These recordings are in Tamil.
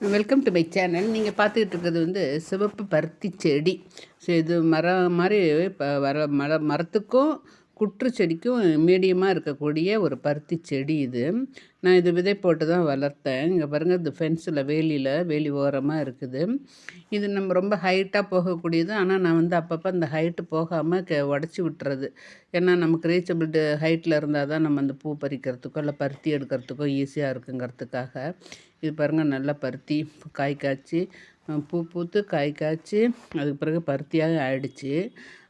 வெல்கம் டு மை சேனல் நீங்கள் பார்த்துக்கிட்டு இருக்கிறது வந்து சிவப்பு பருத்தி செடி. ஸோ இது மரம் மாதிரி இப்போ வர மர மரத்துக்கும் குற்று செடிக்கும் மீடியமாக இருக்கக்கூடிய ஒரு பருத்தி செடி இது. நான் இது விதை போட்டு தான் வளர்த்தேன். இங்கே பாருங்கள் இது ஃபென்ஸில் வேலியில் வேலி ஓரமாக இருக்குது. இது நம்ம ரொம்ப ஹைட்டாக போகக்கூடியது. ஆனால் நான் வந்து அப்பப்போ அந்த ஹைட்டு போகாமல் க உடச்சி விட்டுறது. ஏன்னா நமக்கு ரீச்சபிள் ஹைட்டில் இருந்தால் தான் நம்ம அந்த பூ பறிக்கிறதுக்கோ இல்லை பருத்தி எடுக்கிறதுக்கோ ஈஸியாக இருக்குங்கிறதுக்காக. இது பாருங்கள் நல்லா பருத்தி காய் காய்ச்சி பூ பூத்து காய் காய்ச்சி அதுக்கு பிறகு பருத்தியாக ஆயிடுச்சு.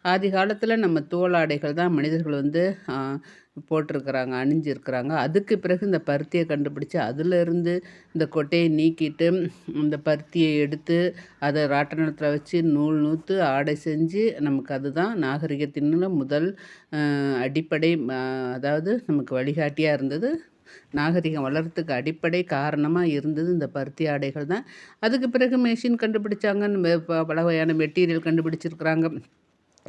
ஆதி காலத்தில் நம்ம தோல் ஆடைகள் தான் மனிதர்கள் வந்து போட்டிருக்கிறாங்க அணிஞ்சிருக்கிறாங்க. அதுக்கு பிறகு இந்த பருத்தியை கண்டுபிடிச்சி அதிலிருந்து இந்த கொட்டையை நீக்கிட்டு இந்த பருத்தியை எடுத்து அதை ராட்டனத்தில் வச்சு நூல் நூற்று ஆடை செஞ்சு நமக்கு அதுதான் நாகரிகத்தின் முதல் அடிப்படை அதாவது நமக்கு வழிகாட்டியாக இருந்தது நாகரிகம் வளர்கிறதுக்கு அடிப்படை காரணமாக இருந்தது இந்த பருத்தி ஆடைகள் தான். அதுக்கு பிறகு மெஷின் கண்டுபிடிச்சாங்கன்னு பல வகையான மெட்டீரியல் கண்டுபிடிச்சிருக்கிறாங்க.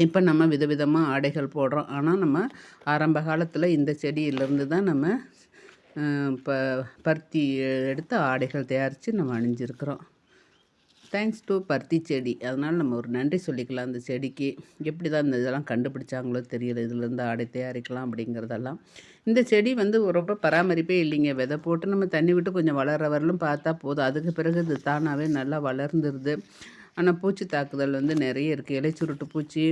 இப்போ நம்ம விதவிதமாக ஆடைகள் போடுறோம். ஆனால் நம்ம ஆரம்ப காலத்தில் இந்த செடியிலேருந்து தான் நம்ம இப்போ பருத்தி எடுத்து ஆடைகள் தயாரித்து நம்ம அணிஞ்சிருக்கிறோம். தேங்க்ஸ் டு பருத்தி செடி. அதனால் நம்ம ஒரு நன்றி சொல்லிக்கலாம். அந்த செடிக்கு எப்படி தான் இந்த இதெல்லாம் கண்டுபிடிச்சாங்களோ தெரியல. இதுலேருந்து ஆடை தயாரிக்கலாம் அப்படிங்கிறதெல்லாம். இந்த செடி வந்து ரொம்ப பராமரிப்பே இல்லைங்க. விதை போட்டு நம்ம தண்ணி விட்டு கொஞ்சம் வளர்ற வரலும் பார்த்தா போதும். அதுக்கு பிறகு இது தானாகவே நல்லா வளர்ந்துருது. ஆனால் பூச்சி தாக்குதல் வந்து நிறைய இருக்குது இலைச்சுருட்டு பூச்சி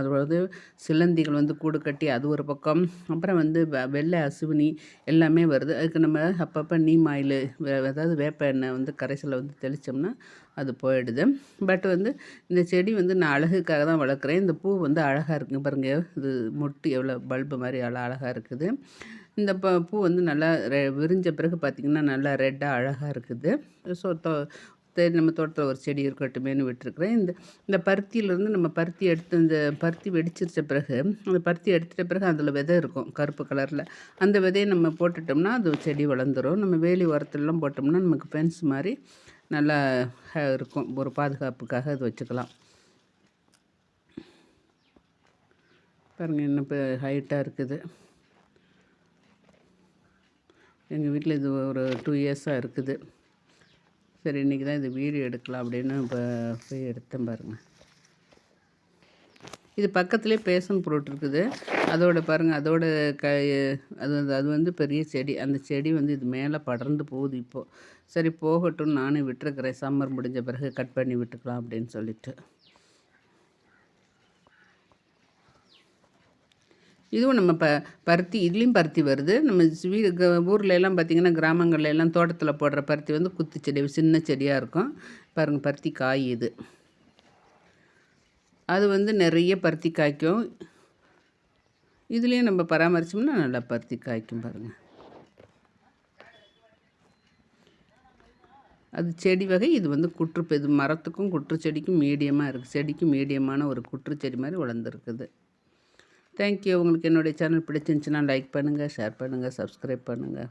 அதாவது சிலந்திகள் வந்து கூடு கட்டி அது ஒரு பக்கம் அப்புறம் வந்து வெள்ளை அசுவினி எல்லாமே வருது. அதுக்கு நம்ம அப்பப்போ நீம் ஆயில் அதாவது வேப்ப எண்ணெய் வந்து கரைசலை வந்து தெளித்தோம்னா அது போயிடுது. பட் வந்து இந்த செடி வந்து நான் அழகுக்காக தான் வளர்க்குறேன். இந்த பூ வந்து அழகாக இருக்குங்க பாருங்கள் இது மொட்டு எவ்வளோ பல்பு மாதிரி அவ்வளோ அழகாக இருக்குது. இந்த ப பூ வந்து நல்லா ரெ விரிஞ்ச பிறகு பார்த்திங்கன்னா நல்லா ரெட்டாக அழகாக இருக்குது. ஸோ சரி நம்ம தோட்டத்தில் ஒரு செடி இருக்கட்டுமேனு விட்டுருக்குறேன். இந்த இந்த பருத்தியிலேருந்து நம்ம பருத்தி எடுத்து இந்த பருத்தி வெடிச்சிருச்ச பிறகு அந்த பருத்தி எடுத்துட்ட பிறகு அதில் விதை இருக்கும் கருப்பு கலரில். அந்த விதையை நம்ம போட்டுட்டோம்னா அது செடி வளர்ந்துடும் நம்ம வேலி உரத்துலலாம் போட்டோம்னா நமக்கு ஃபென்ஸ் மாதிரி நல்லா இருக்கும். ஒரு பாதுகாப்புக்காக அது வச்சுக்கலாம். பாருங்கள் இன்னும் இப்போ ஹைட்டாக இருக்குது. எங்கள் வீட்டில் இது ஒரு டூ இயர்ஸாக இருக்குது. சரி இன்றைக்கி தான் இது வீடியோ எடுக்கலாம் அப்படின்னு இப்போ போய் எடுத்தேன் பாருங்கள் இது பக்கத்துலேயே பேசன் ஃப்ரூட் இருக்குது. அதோட பாருங்கள் அதோட க அது அது வந்து பெரிய செடி. அந்த செடி வந்து இது மேலே படர்ந்து போகுது இப்போது சரி போகட்டும் நானும் விட்டுருக்குறேன். சம்மர் முடிஞ்ச பிறகு கட் பண்ணி விட்டுக்கலாம் அப்படின்னு சொல்லிட்டு. இதுவும் நம்ம ப பருத்தி இதுலேயும் பருத்தி வருது. நம்ம வீடு ஊரில் எல்லாம் பார்த்திங்கன்னா கிராமங்கள்ல எல்லாம் தோட்டத்தில் போடுற பருத்தி வந்து குத்து செடி சின்ன செடியாக இருக்கும். பாருங்கள் பருத்தி காய் இது. அது வந்து நிறைய பருத்தி காய்க்கும். இதுலேயும் நம்ம பராமரித்தோம்னா நல்லா பருத்தி காய்க்கும் பாருங்கள் அது செடி வகை இது வந்து குற்று இது மரத்துக்கும் குற்று செடிக்கும் மீடியமாக இருக்குது செடிக்கும் மீடியமான ஒரு குற்று செடி மாதிரி வளர்ந்துருக்குது. தேங்க்யூ உங்களுக்கு என்னுடைய சேனல் பிடிச்சிருந்துச்சுன்னா லைக் பண்ணுங்கள் ஷேர் பண்ணுங்கள் சப்ஸ்கிரைப் பண்ணுங்கள்